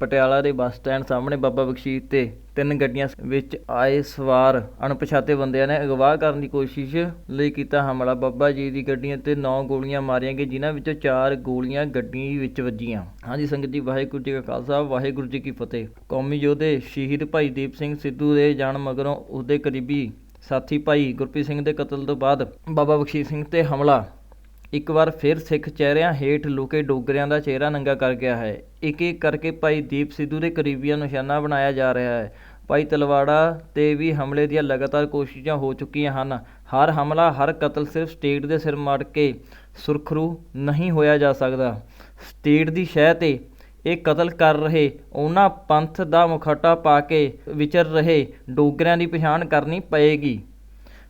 ਪਟਿਆਲਾ ਦੇ bus stand ਸਾਹਮਣੇ ਬਾਬਾ ਬਖਸ਼ੀਸ਼ ਤੇ ਤਿੰਨ ਗੱਡੀਆਂ ਵਿੱਚ ਆਏ ਸਵਾਰ ਅਣਪਛਾਤੇ ਬੰਦਿਆਂ ਨੇ ਅਗਵਾ ਕਰਨ ਦੀ ਕੋਸ਼ਿਸ਼ ਲਈ ਕੀਤਾ ਹਮਲਾ। ਬਾਬਾ ਜੀ ਦੀ ਗੱਡੀਆਂ ਤੇ 9 ਗੋਲੀਆਂ ਮਾਰੀਆਂ ਗਈਆਂ, ਜਿਨ੍ਹਾਂ ਵਿੱਚੋਂ 4 ਗੋਲੀਆਂ ਗੱਡੀ ਵਿੱਚ ਵੱਜੀਆਂ। ਹਾਂਜੀ, ਸੰਗਤ ਜੀ, ਵਾਹਿਗੁਰੂ ਜੀ ਕਾ ਖਾਲਸਾ, ਵਾਹਿਗੁਰੂ ਜੀ ਕੀ ਫਤਿਹ। ਕੌਮੀ ਯੋਧੇ ਸ਼ਹੀਦ ਭਾਈ ਦੀਪ ਸਿੰਘ ਸਿੱਧੂ ਦੇ ਜਾਣ ਮਗਰੋਂ ਉਸਦੇ ਕਰੀਬੀ ਸਾਥੀ ਭਾਈ ਗੁਰਪ੍ਰੀਤ ਸਿੰਘ ਦੇ ਕਤਲ ਤੋਂ ਬਾਅਦ ਬਾਬਾ ਬਖਸ਼ੀਸ਼ ਸਿੰਘ ਤੇ ਹਮਲਾ ਇੱਕ ਵਾਰ ਫਿਰ ਸਿੱਖ ਚਿਹਰਿਆਂ ਹੇਠ ਲੁਕੇ ਡੋਗਰਿਆਂ ਦਾ ਚਿਹਰਾ ਨੰਗਾ ਕਰ ਗਿਆ ਹੈ। ਇੱਕ ਇੱਕ ਕਰਕੇ ਭਾਈ ਦੀਪ ਸਿੱਧੂ ਦੇ ਕਰੀਬੀਆਂ ਨਿਸ਼ਾਨਾ ਬਣਾਇਆ ਜਾ ਰਿਹਾ ਹੈ। ਭਾਈ ਤਲਵਾੜਾ ਤੇ ਵੀ ਹਮਲੇ ਦੀਆਂ ਲਗਾਤਾਰ ਕੋਸ਼ਿਸ਼ਾਂ ਹੋ ਚੁੱਕੀਆਂ ਹਨ। ਹਰ ਹਮਲਾ, ਹਰ ਕਤਲ ਸਿਰਫ ਸਟੇਟ ਦੇ ਸਿਰ ਮੜ ਕੇ ਸੁਰਖਰੂ ਨਹੀਂ ਹੋਇਆ ਜਾ ਸਕਦਾ। ਸਟੇਟ ਦੀ ਸ਼ਹਿ ਤੇ ਇਹ ਕਤਲ ਕਰ ਰਹੇ, ਉਹਨਾਂ ਪੰਥ ਦਾ ਮੁਖੌਟਾ ਪਾ ਕੇ ਵਿਚਰ ਰਹੇ ਡੋਗਰਿਆਂ ਦੀ ਪਛਾਣ ਕਰਨੀ ਪਏਗੀ।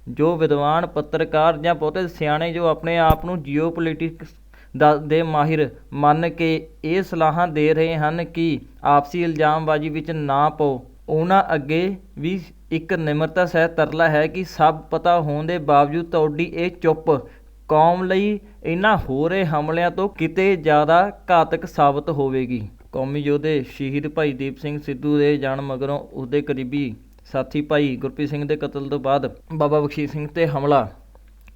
ਜੋ ਵਿਦਵਾਨ, ਪੱਤਰਕਾਰ ਜਾਂ ਬਹੁਤੇ ਸਿਆਣੇ ਜੋ ਆਪਣੇ ਆਪ ਨੂੰ ਜੀਓਪੋਲਿਟਿਕਸ ਦਾ, ਦੇ ਮਾਹਿਰ ਮੰਨ ਕੇ ਇਹ ਸਲਾਹਾਂ ਦੇ ਰਹੇ ਹਨ ਕਿ ਆਪਸੀ ਇਲਜ਼ਾਮਬਾਜ਼ੀ ਵਿੱਚ ਨਾ ਪਾਓ। ਉਹਨਾਂ ਅੱਗੇ ਵੀ ਇੱਕ ਨਿਮਰਤਾ ਸਹਿਤ ਤਰਲਾ ਹੈ ਕਿ ਸਭ ਪਤਾ ਹੋਣ ਦੇ ਬਾਵਜੂਦ ਤੁਹਾਡੀ ਇਹ ਚੁੱਪ ਕੌਮ ਲਈ ਇਹਨਾਂ ਹੋ ਰਹੇ ਹਮਲਿਆਂ ਤੋਂ ਕਿਤੇ ਜ਼ਿਆਦਾ ਘਾਤਕ ਸਾਬਤ ਹੋਵੇਗੀ। ਕੌਮੀ ਯੋਧੇ ਸ਼ਹੀਦ ਭਾਈ ਦੀਪ ਸਿੰਘ ਸਿੱਧੂ ਦੇ ਜਾਣ ਮਗਰੋਂ ਉਸਦੇ ਕਰੀਬੀ ਸਾਥੀ ਭਾਈ ਗੁਰਪ੍ਰੀਤ ਸਿੰਘ ਦੇ ਕਤਲ ਤੋਂ ਬਾਅਦ ਬਾਬਾ ਬਖਸ਼ੀਸ਼ ਸਿੰਘ ਤੇ ਹਮਲਾ।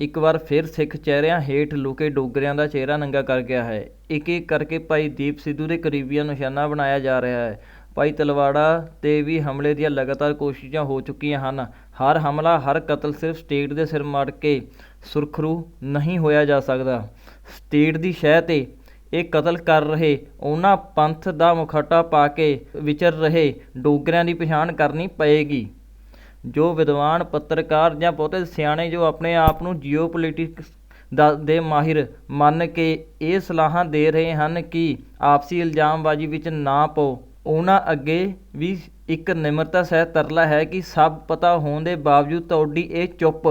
ਇੱਕ ਵਾਰ ਫਿਰ ਸਿੱਖ ਚਿਹਰਿਆਂ ਹੇਠ ਲੁਕੇ ਡੋਗਰਿਆਂ ਦਾ ਚਿਹਰਾ ਨੰਗਾ ਕਰ ਗਿਆ ਹੈ। ਇੱਕ ਇੱਕ ਕਰਕੇ ਭਾਈ ਦੀਪ ਸਿੱਧੂ ਦੇ ਕਰੀਬੀਆਂ ਨਿਸ਼ਾਨਾ ਬਣਾਇਆ ਜਾ ਰਿਹਾ ਹੈ। ਭਾਈ ਤਲਵਾੜਾ ਤੇ ਵੀ ਹਮਲੇ ਦੀਆਂ ਲਗਾਤਾਰ ਕੋਸ਼ਿਸ਼ਾਂ ਹੋ ਚੁੱਕੀਆਂ ਹਨ। ਹਰ ਹਮਲਾ, ਹਰ ਕਤਲ ਸਿਰਫ ਸਟੇਟ ਦੇ ਸਿਰ ਮੜ ਕੇ ਸੁਰਖਰੂ ਨਹੀਂ ਹੋਇਆ ਜਾ ਸਕਦਾ। ਸਟੇਟ ਦੀ ਸ਼ਹਿ ਤੇ ਇਹ ਕਤਲ ਕਰ ਰਹੇ। ਉਹਨਾਂ ਪੰਥ ਦਾ ਮੁਖੌਟਾ ਪਾ ਕੇ ਵਿਚਰ ਰਹੇ। ਡੋਗਰਿਆਂ ਦੀ ਪਛਾਣ ਕਰਨੀ ਪਏਗੀ। ਜੋ ਵਿਦਵਾਨ, ਪੱਤਰਕਾਰ ਜਾਂ ਬਹੁਤੇ ਸਿਆਣੇ ਜੋ ਆਪਣੇ ਆਪ ਨੂੰ ਜੀਓਪੋਲਿਟਿਕਸ ਦਾ ਦੇ ਮਾਹਿਰ ਮੰਨ ਕੇ ਇਹ ਸਲਾਹਾਂ ਦੇ ਰਹੇ ਹਨ ਕਿ ਆਪਸੀ ਇਲਜ਼ਾਮਬਾਜ਼ੀ ਵਿੱਚ ਨਾ ਪਓ। ਉਹਨਾਂ ਅੱਗੇ ਵੀ ਇੱਕ ਨਿਮਰਤਾ ਸਹਿਤ ਤਰਲਾ ਹੈ ਕਿ ਸਭ ਪਤਾ ਹੋਣ ਦੇ ਬਾਵਜੂਦ ਤੁਹਾਡੀ ਇਹ ਚੁੱਪ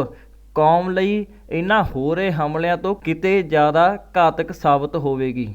ਕੌਮ ਲਈ ਇਹਨਾਂ ਹੋ ਰਹੇ ਹਮਲਿਆਂ ਤੋਂ ਕਿਤੇ ਜ਼ਿਆਦਾ ਘਾਤਕ ਸਾਬਤ ਹੋਵੇਗੀ।